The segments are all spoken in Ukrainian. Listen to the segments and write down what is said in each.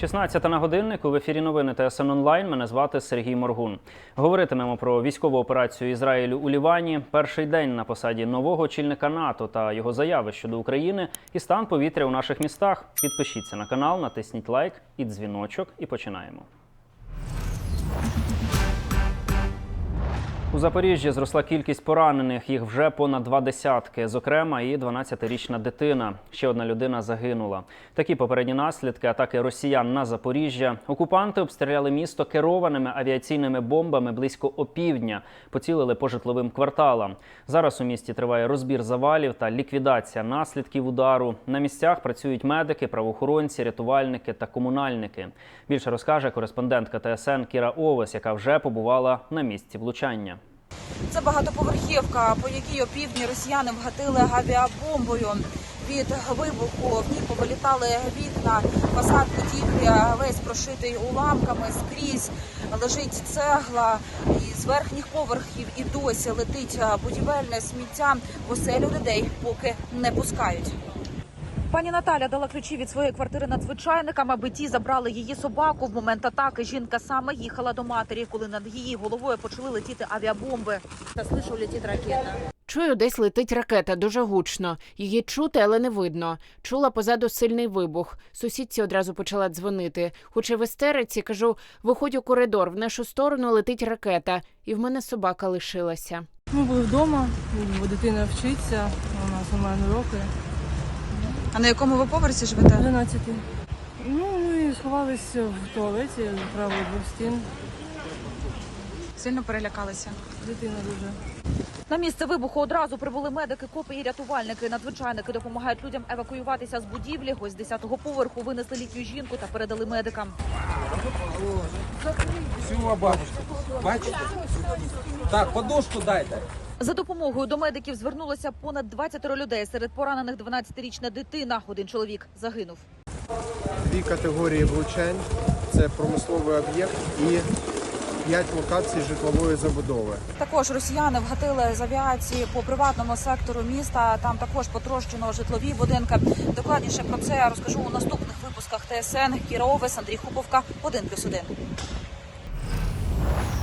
16 на годиннику в ефірі новини ТСН онлайн. Мене звати Сергій Моргун. Говоритимемо про військову операцію Ізраїлю у Лівані, перший день на посаді нового очільника НАТО та його заяви щодо України і стан повітря у наших містах. Підпишіться на канал, натисніть лайк і дзвіночок, і починаємо. У Запоріжжі зросла кількість поранених. Їх вже понад два десятки. Зокрема, і 12-річна дитина. Ще одна людина загинула. Такі попередні наслідки атаки росіян на Запоріжжя. Окупанти обстріляли місто керованими авіаційними бомбами близько опівдня. Поцілили по житловим кварталам. Зараз у місті триває розбір завалів та ліквідація наслідків удару. На місцях працюють медики, правоохоронці, рятувальники та комунальники. Більше розкаже кореспондентка ТСН Кіра Овес, яка вже побувала на місці влучання. Це багатоповерхівка, по якій опівдні росіяни вгатили авіабомбою. Від вибуху в ній повилітали вікна, фасад будівлі весь прошитий уламками скрізь. Лежить цегла і з верхніх поверхів і досі летить будівельне сміття. Оселю людей поки не пускають. Пані Наталя дала ключі від своєї квартири надзвичайникам, аби ті забрали її собаку. В момент атаки жінка саме їхала до матері, коли над її головою почали летіти авіабомби. Та слышу, летить ракета. Чую, десь летить ракета дуже гучно. Її чути, але не видно. Чула позаду сильний вибух. Сусідці одразу почала дзвонити. Хоч і в істериці, кажу, виходь у коридор, в нашу сторону летить ракета, і в мене собака лишилася. Ми були вдома, дитина вчиться, у нас онлайн уроки. А на якому ви поверсі живете? 11. Ну, ми сховалися в туалеті, правий двох стін. Сильно перелякалися. Дитина дуже. На місце вибуху одразу прибули медики, копи і рятувальники. Надзвичайники допомагають людям евакуюватися з будівлі. Ось з 10-го поверху винесли літню жінку та передали медикам. Сюма бабушка. Бачите? Так, подушку дайте. За допомогою до медиків звернулося понад 20 людей. Серед поранених 12-річна дитина. Один чоловік загинув. Дві категорії влучань це промисловий об'єкт і п'ять локацій житлової забудови. Також росіяни вгатили з авіації по приватному сектору міста. Там також потрощено житлові будинки. Докладніше про це я розкажу у наступних випусках ТСН. Кіра Овес, Андрій Хуповка, 1+,1.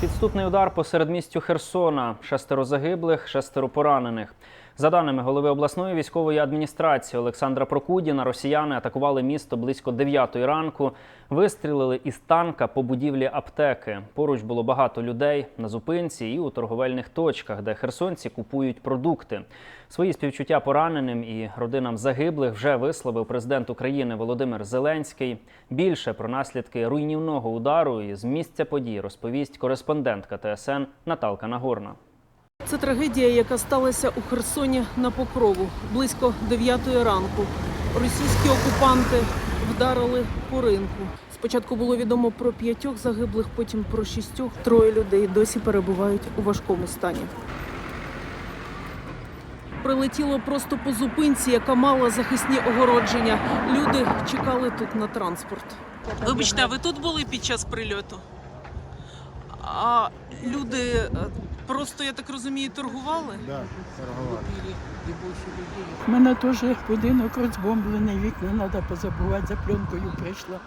Підступний удар по середмістю Херсона. Шестеро загиблих, шестеро поранених. За даними голови обласної військової адміністрації Олександра Прокудіна, росіяни атакували місто близько 9 ранку. Вистрілили із танка по будівлі аптеки. Поруч було багато людей на зупинці і у торговельних точках, де херсонці купують продукти. Свої співчуття пораненим і родинам загиблих вже висловив президент України Володимир Зеленський. Більше про наслідки руйнівного удару із місця подій розповість кореспондентка ТСН Наталка Нагорна. Це трагедія, яка сталася у Херсоні на Покрову близько 9 ранку. Російські окупанти вдарили по ринку. Спочатку було відомо про п'ятьох загиблих, потім про шістьох. Троє людей досі перебувають у важкому стані. Прилетіло просто по зупинці, яка мала захисні огородження. Люди чекали тут на транспорт. Вибачте, а ви тут були під час прильоту? А люди е, просто, я так розумію, торгували? У мене теж будинок розбомблений, вікна треба позабувати, за пленкою прийшла.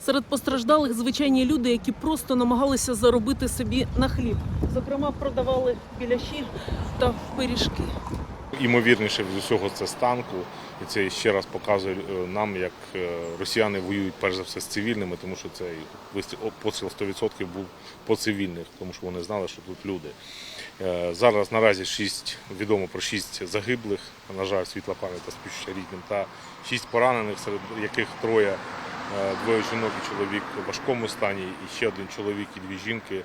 Серед постраждалих звичайні люди, які просто намагалися заробити собі на хліб. Зокрема, продавали біляші та пиріжки. Імовірніше від усього це з танку, і це ще раз показує е, нам, як е, росіяни воюють перш за все з цивільними, тому що цей постріл 100% був по цивільних, тому що вони знали, що тут люди. Е, Зараз наразі шість відомо про шість загиблих, на жаль, світла пам'ять та співчуття рідним, та шість поранених, серед яких троє. Двоє жінок і чоловік в важкому стані, і ще один чоловік і дві жінки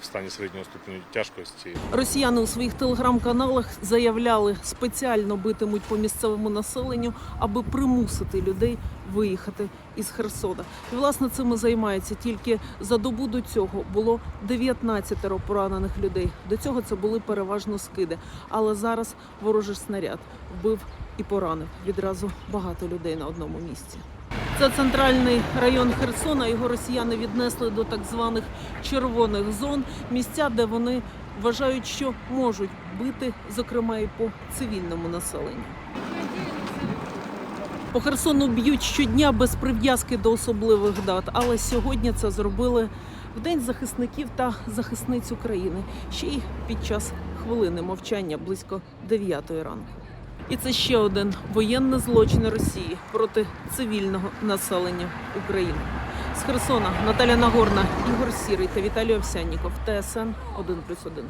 в стані середнього ступеню тяжкості. Росіяни у своїх телеграм-каналах заявляли, спеціально битимуть по місцевому населенню, аби примусити людей виїхати із Херсона. І власне цим і займається. Тільки за добу до цього було 19 поранених людей. До цього це були переважно скиди. Але зараз ворожий снаряд вбив і поранив відразу багато людей на одному місці. Це центральний район Херсона. Його росіяни віднесли до так званих червоних зон, місця, де вони вважають, що можуть бити, зокрема і по цивільному населенню. По Херсону б'ють щодня без прив'язки до особливих дат, але сьогодні це зробили в День захисників та захисниць України, ще й під час хвилини мовчання близько 9 ранку. І це ще один воєнний злочин Росії проти цивільного населення України. З Херсона Наталя Нагорна, Ігор Сірий та Віталій Овсянніков. ТСН 1+,1.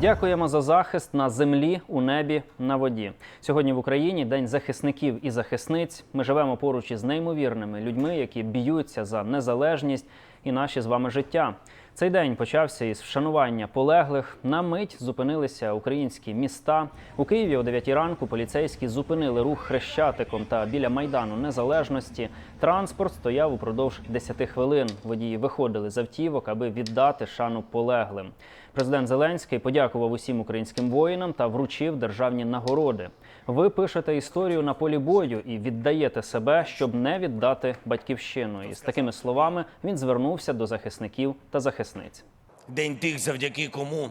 Дякуємо за захист на землі, у небі, на воді. Сьогодні в Україні День захисників і захисниць. Ми живемо поруч із неймовірними людьми, які б'ються за незалежність і наші з вами життя. Цей день почався із вшанування полеглих. На мить зупинилися українські міста. У Києві о 9 ранку поліцейські зупинили рух хрещатиком та біля майдану незалежності. Транспорт стояв упродовж 10 хвилин. Водії виходили з автівок, аби віддати шану полеглим. Президент Зеленський подякував усім українським воїнам та вручив державні нагороди. Ви пишете історію на полі бою і віддаєте себе, щоб не віддати батьківщину. І з такими словами він звернувся до захисників та захисниць. День тих, завдяки кому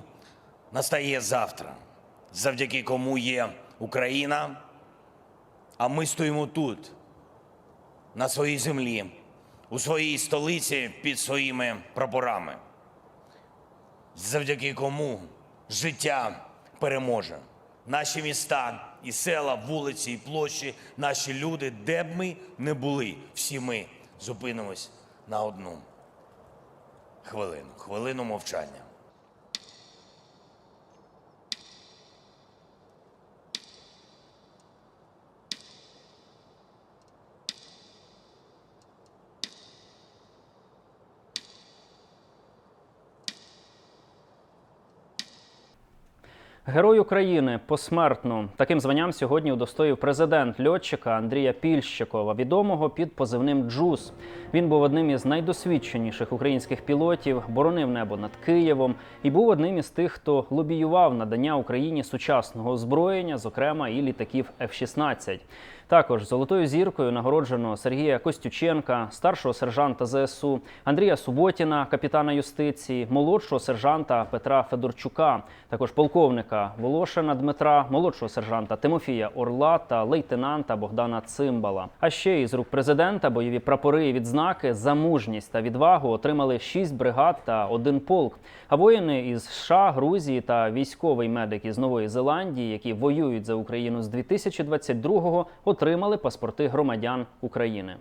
настає завтра, завдяки кому є Україна. А ми стоїмо тут, на своїй землі, у своїй столиці під своїми прапорами. Завдяки кому життя переможе. Наші міста і села, вулиці і площі, наші люди, де б ми не були, всі ми зупинимось на одну хвилину, хвилину мовчання. Герой України посмертно таким званням сьогодні удостоїв президент льотчика Андрія Пільщикова, відомого під позивним Джус. Він був одним із найдосвідченіших українських пілотів, боронив небо над Києвом і був одним із тих, хто лобіював надання Україні сучасного озброєння, зокрема і літаків F-16. Також золотою зіркою нагороджено Сергія Костюченка, старшого сержанта ЗСУ, Андрія Суботіна, капітана юстиції, молодшого сержанта Петра Федорчука, також полковника Волошина Дмитра, молодшого сержанта Тимофія Орла та лейтенанта Богдана Цимбала. А ще із рук президента бойові прапори і відзнаки за мужність та відвагу отримали шість бригад та один полк. А воїни із США, Грузії та військовий медик із Нової Зеландії, які воюють за Україну з 2022-го, отримали паспорти громадян України.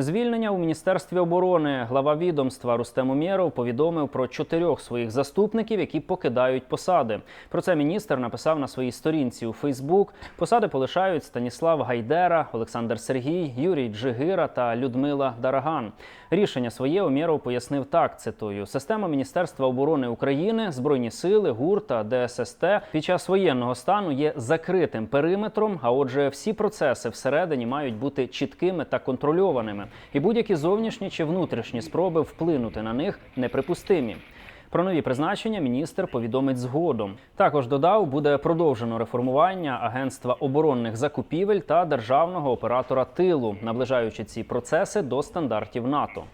Звільнення у міністерстві оборони глава відомства Рустем Умєров повідомив про чотирьох своїх заступників, які покидають посади. Про це міністр написав на своїй сторінці у Фейсбук. Посади полишають Станіслав Гайдера, Олександр Сергій, Юрій Джигира та Людмила Дараган. Рішення своє Умєров пояснив так: цитую: система Міністерства оборони України, збройні сили, ГУР та ДССТ під час воєнного стану є закритим периметром. А отже, всі процеси всередині мають бути чіткими та контрольованими, і будь-які зовнішні чи внутрішні спроби вплинути на них неприпустимі. Про нові призначення міністр повідомить згодом. Також додав, буде продовжено реформування агентства оборонних закупівель та державного оператора тилу, наближаючи ці процеси до стандартів НАТО.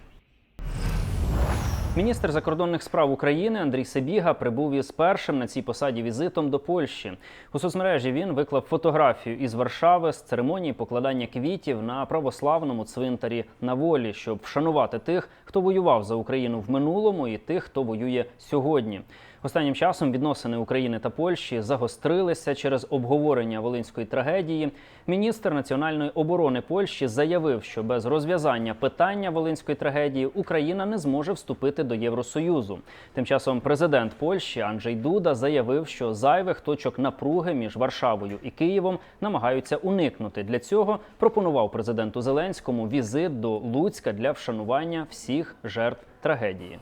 Міністр закордонних справ України Андрій Сибіга прибув із першим на цій посаді візитом до Польщі. У соцмережі він виклав фотографію із Варшави з церемонії покладання квітів на православному цвинтарі на волі, щоб вшанувати тих, хто воював за Україну в минулому, і тих, хто воює сьогодні. Останнім часом відносини України та Польщі загострилися через обговорення волинської трагедії. Міністр національної оборони Польщі заявив, що без розв'язання питання волинської трагедії Україна не зможе вступити до Євросоюзу. Тим часом президент Польщі Анджей Дуда заявив, що зайвих точок напруги між Варшавою і Києвом намагаються уникнути. Для цього пропонував президенту Зеленському візит до Луцька для вшанування всіх жертв трагедії.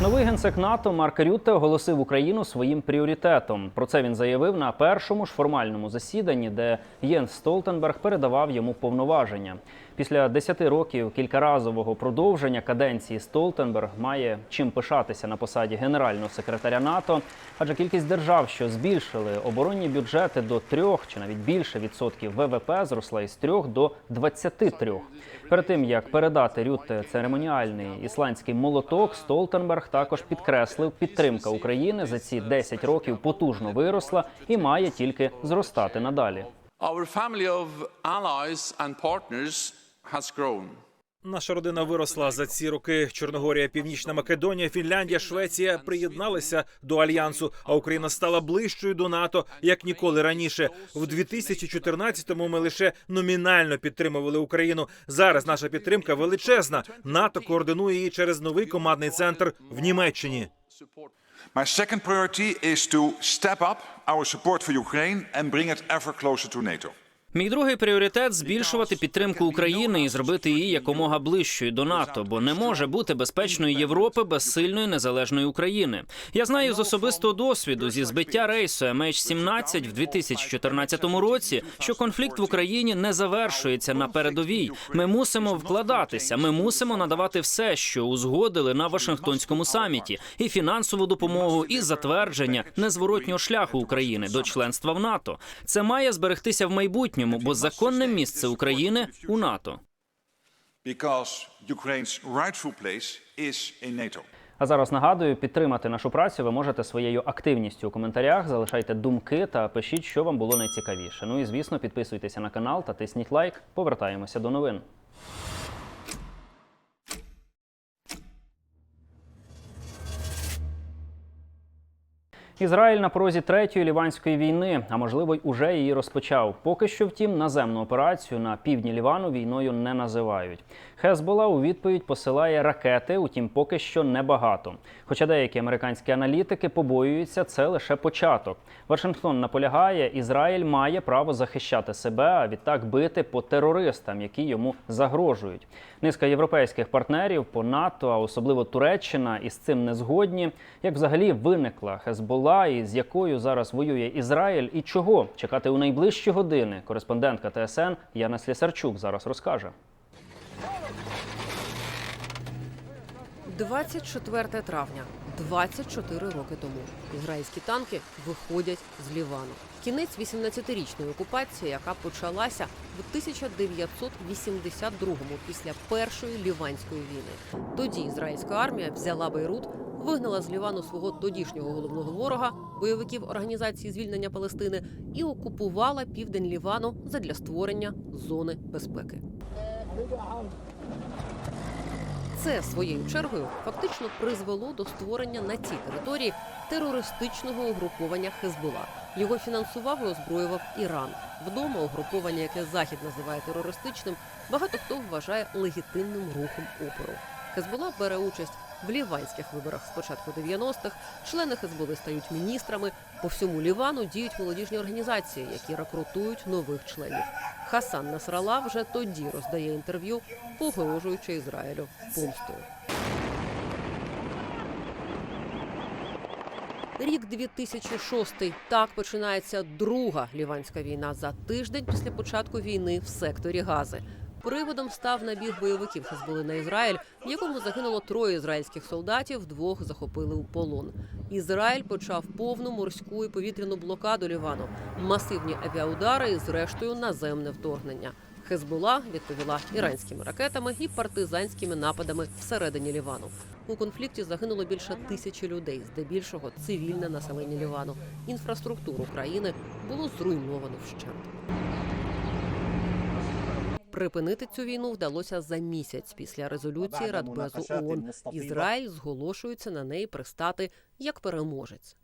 Новий генсек НАТО Марк Рютте оголосив Україну своїм пріоритетом. Про це він заявив на першому ж формальному засіданні, де Єнс Столтенберг передавав йому повноваження. Після 10 років кількаразового продовження каденції Столтенберг має чим пишатися на посаді генерального секретаря НАТО, адже кількість держав, що збільшили оборонні бюджети до 3 чи навіть більше відсотків ВВП, зросла із 3 до 23. Перед тим як передати Рютте церемоніальний ісландський молоток, Столтенберг також підкреслив, підтримка України за ці 10 років потужно виросла і має тільки зростати надалі. Our family of allies and partners has grown. Наша родина виросла за ці роки. Чорногорія, Північна Македонія, Фінляндія, Швеція приєдналися до альянсу. А Україна стала ближчою до НАТО як ніколи раніше. В 2014-му ми лише номінально підтримували Україну. Зараз наша підтримка величезна. НАТО координує її через новий командний центр в Німеччині. My second priority is to step up our support for Ukraine and bring it ever closer to NATO. Мій другий пріоритет збільшувати підтримку України і зробити її якомога ближчою до НАТО, бо не може бути безпечної Європи без сильної незалежної України. Я знаю з особистого досвіду зі збиття рейсу MH17 в 2014 році, що конфлікт в Україні не завершується на передовій. Ми мусимо вкладатися. Ми мусимо надавати все, що узгодили на Вашингтонському саміті, і фінансову допомогу, і затвердження незворотнього шляху України до членства в НАТО. Це має зберегтися в майбутньому, бо законне місце України у НАТО. А зараз нагадую, підтримати нашу працю ви можете своєю активністю у коментарях. Залишайте думки та пишіть, що вам було найцікавіше. Ну і звісно, підписуйтеся на канал та тисніть лайк. Повертаємося до новин. Ізраїль на порозі третьої ліванської війни, а можливо, й уже її розпочав. Поки що, втім, наземну операцію на півдні Лівану війною не називають. Хезбола у відповідь посилає ракети, утім, поки що небагато. Хоча деякі американські аналітики побоюються, це лише початок. Вашингтон наполягає, Ізраїль має право захищати себе, а відтак бити по терористам, які йому загрожують. Низка європейських партнерів по НАТО, а особливо Туреччина, із цим не згодні. Як взагалі виникла Хезбола, і з якою зараз воює Ізраїль, і чого чекати у найближчі години? Кореспондентка ТСН Яна Слісарчук зараз розкаже. 24 травня, 24 роки тому. Ізраїльські танки виходять з Лівану. Кінець 18-річної окупації, яка почалася в 1982-му після першої ліванської війни. Тоді ізраїльська армія взяла Бейрут, вигнала з Лівану свого тодішнього головного ворога, бойовиків організації звільнення Палестини, і окупувала південь Лівану задля створення зони безпеки. Це своєю чергою фактично призвело до створення на цій території терористичного угруповання Хезбула. Його фінансував і озброював Іран. Вдома угруповання, яке захід називає терористичним, багато хто вважає легітимним рухом опору. Хезбула бере участь в ліванських виборах з початку 90-х. Члени Хезболи стають міністрами. По всьому Лівану діють молодіжні організації, які рекрутують нових членів. Хасан Насрала вже тоді роздає інтерв'ю, погрожуючи Ізраїлю помстою. Рік 2006. Так починається друга ліванська війна за тиждень після початку війни в секторі Гази. Приводом став набіг бойовиків Хезболи на Ізраїль, в якому загинуло троє ізраїльських солдатів, двох захопили у полон. Ізраїль почав повну морську і повітряну блокаду Лівану, масивні авіаудари і, зрештою, наземне вторгнення. Хезбола відповіла іранськими ракетами і партизанськими нападами всередині Лівану. У конфлікті загинуло більше тисячі людей, здебільшого цивільне населення Лівану. Інфраструктуру країни було зруйновано вщент. Припинити цю війну вдалося за місяць після резолюції Радбезу ООН. Ізраїль зголошується на неї пристати як переможець.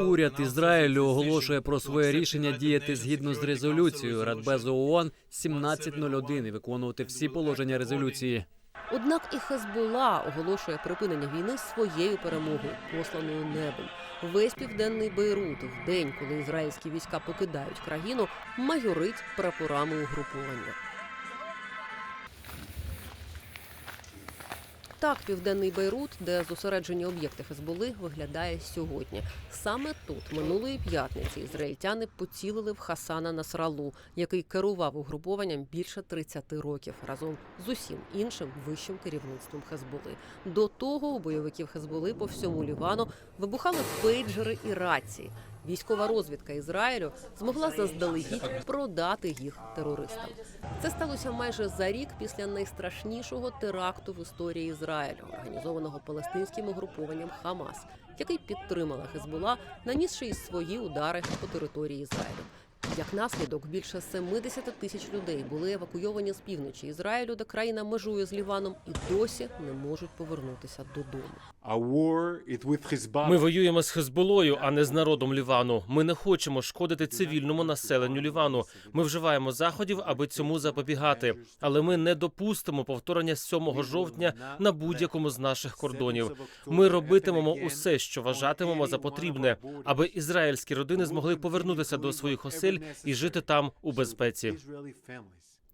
Уряд Ізраїлю оголошує про своє рішення діяти згідно з резолюцією Радбезу ООН 1701 і виконувати всі положення резолюції. Однак і Хезбола оголошує припинення війни своєю перемогою, посланою небом. Весь південний Бейрут в день, коли ізраїльські війська покидають країну, майорить прапорами угруповання. Так, південний Бейрут, де зосереджені об'єкти Хезболи, виглядає сьогодні. Саме тут минулої п'ятниці ізраїльтяни поцілили в Хасана Насралу, який керував угрупованням більше 30 років разом з усім іншим вищим керівництвом Хезболи. До того у бойовиків Хезболи по всьому Лівану вибухали пейджери і рації. Військова розвідка Ізраїлю змогла заздалегідь продати їх терористам. Це сталося майже за рік після найстрашнішого теракту в історії Ізраїлю, організованого палестинським угрупованням Хамас, який підтримала Хезбула, нанісши й свої удари по території Ізраїлю. Як наслідок, більше 70 тисяч людей були евакуйовані з півночі Ізраїлю, де країна межує з Ліваном, і досі не можуть повернутися додому. Ми воюємо з Хезболою, а не з народом Лівану. Ми не хочемо шкодити цивільному населенню Лівану. Ми вживаємо заходів, аби цьому запобігати. Але ми не допустимо повторення 7 жовтня на будь-якому з наших кордонів. Ми робитимемо усе, що вважатимемо за потрібне, аби ізраїльські родини змогли повернутися до своїх осель і жити там у безпеці.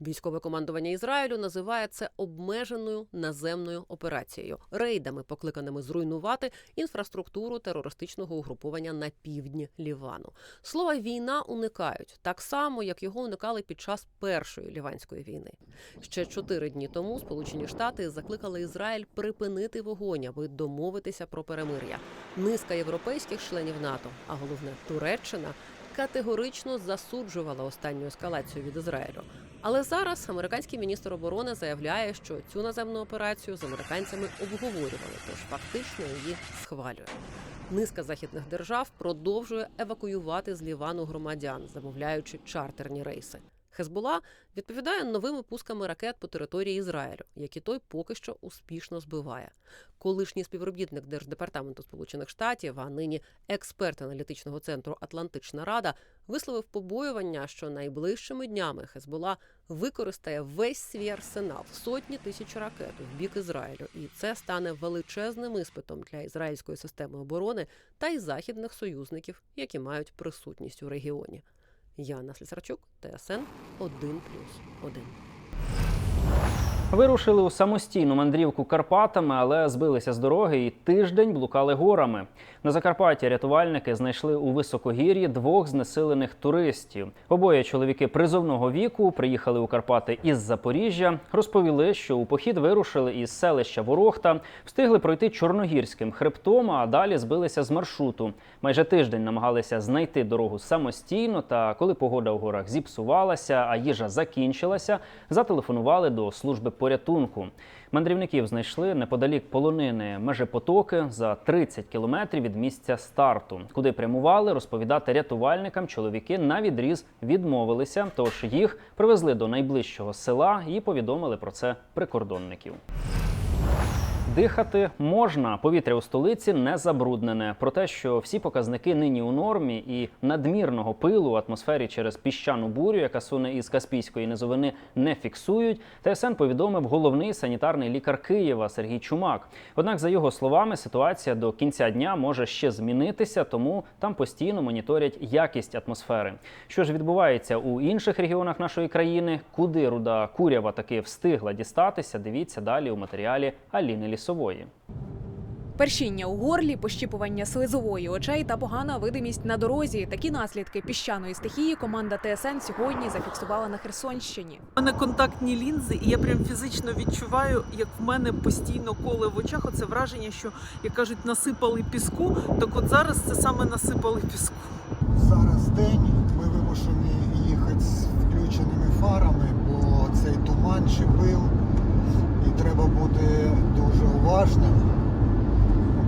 Військове командування Ізраїлю називає це обмеженою наземною операцією, рейдами, покликаними зруйнувати інфраструктуру терористичного угруповання на півдні Лівану. Слова війна уникають так само, як його уникали під час першої ліванської війни. Ще чотири дні тому Сполучені Штати закликали Ізраїль припинити вогонь, аби домовитися про перемир'я. Низка європейських членів НАТО, а головне Туреччина. Категорично засуджувала останню ескалацію від Ізраїлю. Але зараз американський міністр оборони заявляє, що цю наземну операцію з американцями обговорювали, тож фактично її схвалює. Низка західних держав продовжує евакуювати з Лівану громадян, замовляючи чартерні рейси. Хезбула відповідає новими пусками ракет по території Ізраїлю, які той поки що успішно збиває. Колишній співробітник Держдепартаменту Сполучених Штатів, а нині експерт аналітичного центру Атлантична Рада, висловив побоювання, що найближчими днями Хезбула використає весь свій арсенал сотні тисяч ракет в бік Ізраїлю, і це стане величезним іспитом для ізраїльської системи оборони та й західних союзників, які мають присутність у регіоні. Яна Слісарчук, ТСН 1+,1. Вирушили у самостійну мандрівку Карпатами, але збилися з дороги і тиждень блукали горами. На Закарпатті рятувальники знайшли у високогір'ї двох знесилених туристів. Обоє чоловіки призовного віку приїхали у Карпати із Запоріжжя. Розповіли, що у похід вирушили із селища Ворохта, встигли пройти чорногірським хребтом, а далі збилися з маршруту. Майже тиждень намагалися знайти дорогу самостійно. Та коли погода у горах зіпсувалася, а їжа закінчилася, зателефонували до служби порятунку. Мандрівників знайшли неподалік полонини Межепотоки за 30 кілометрів від місця старту. Куди прямували, розповідати рятувальникам чоловіки на відріз відмовилися. Тож їх привезли до найближчого села і повідомили про це прикордонників. Дихати можна, повітря у столиці не забруднене. Про те, що всі показники нині у нормі і надмірного пилу у атмосфері через піщану бурю, яка суне із Каспійської низовини, не фіксують. ТСН повідомив головний санітарний лікар Києва Сергій Чумак. Однак, за його словами, ситуація до кінця дня може ще змінитися, тому там постійно моніторять якість атмосфери. Що ж відбувається у інших регіонах нашої країни, куди руда курява таки встигла дістатися? Дивіться далі у матеріалі Аліни Лісової. Першіння у горлі, пощіпування слизової очей та погана видимість на дорозі. Такі наслідки піщаної стихії команда ТСН сьогодні зафіксувала на Херсонщині. У мене контактні лінзи, і я прям фізично відчуваю, як в мене постійно коле в очах. Оце враження, що як кажуть, насипали піску. Так от зараз це саме насипали піску. Зараз день, ми вимушені їхати з включеними фарами, бо цей туман чи пил, і треба бути дуже уважним,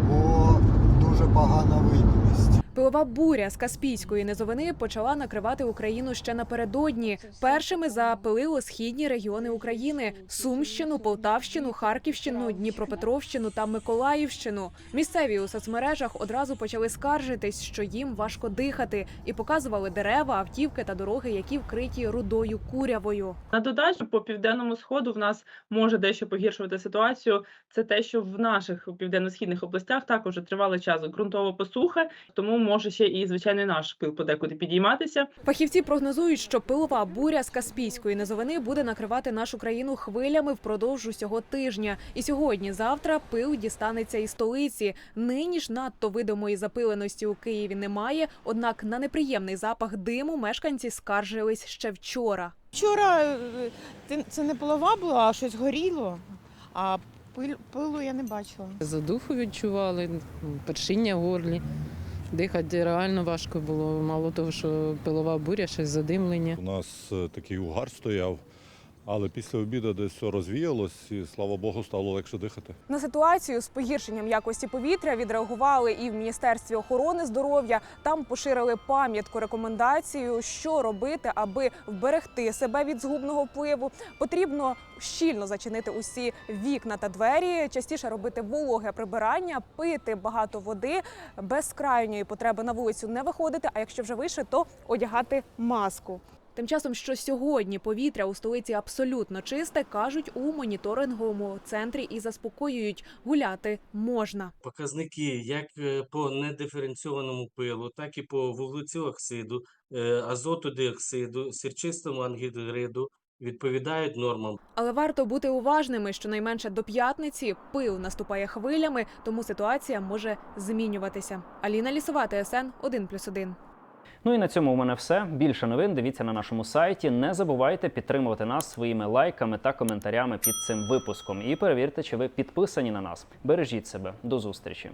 бо дуже погана видимість. Пилова буря з Каспійської низовини почала накривати Україну ще напередодні. Першими запилило східні регіони України: Сумщину, Полтавщину, Харківщину, Дніпропетровщину та Миколаївщину. Місцеві у соцмережах одразу почали скаржитись, що їм важко дихати, і показували дерева, автівки та дороги, які вкриті рудою курявою. На додачу по південному сходу в нас може дещо погіршувати ситуацію. Це те, що в наших південно-східних областях також тривалий час ґрунтова посуха, тому може ще і звичайний наш пил подекуди підійматися. Фахівці прогнозують, що пилова буря з Каспійської низовини буде накривати нашу країну хвилями впродовж усього тижня. І сьогодні-завтра пил дістанеться і столиці. Нині ж надто видимої запиленості у Києві немає. Однак на неприємний запах диму мешканці скаржились ще вчора. Вчора е, це- не полова була, а щось горіло, а пил- пилу я не бачила. Задуху відчували, першіння в горлі. Дихати реально важко було. Мало того, що пилова буря, ще задимлення. У нас е, такий угар стояв, але після обіду десь все розвіялось і слава Богу, стало легше дихати. На ситуацію з погіршенням якості повітря відреагували і в міністерстві охорони здоров'я. Там поширили пам'ятку рекомендацію, що робити, аби вберегти себе від згубного впливу. Потрібно щільно зачинити усі вікна та двері, частіше робити вологе прибирання, пити багато води, без крайньої потреби на вулицю не виходити. А якщо вже вийшли, то одягати маску. Тим часом, що сьогодні повітря у столиці абсолютно чисте, кажуть у моніторинговому центрі і заспокоюють, гуляти можна. Показники як е, по недиференційованому пилу, так і по вуглецю оксиду, е, азоту диоксиду, сірчистому ангідриду відповідають нормам. Але варто бути уважними, щонайменше до п'ятниці пил наступає хвилями, тому ситуація може змінюватися. Аліна Лісова, ТСН 1+,1. Ну і на цьому у мене все. Більше новин дивіться на нашому сайті. Не забувайте підтримувати нас своїми лайками та коментарями під цим випуском. І перевірте, чи ви підписані на нас. Бережіть себе. До зустрічі.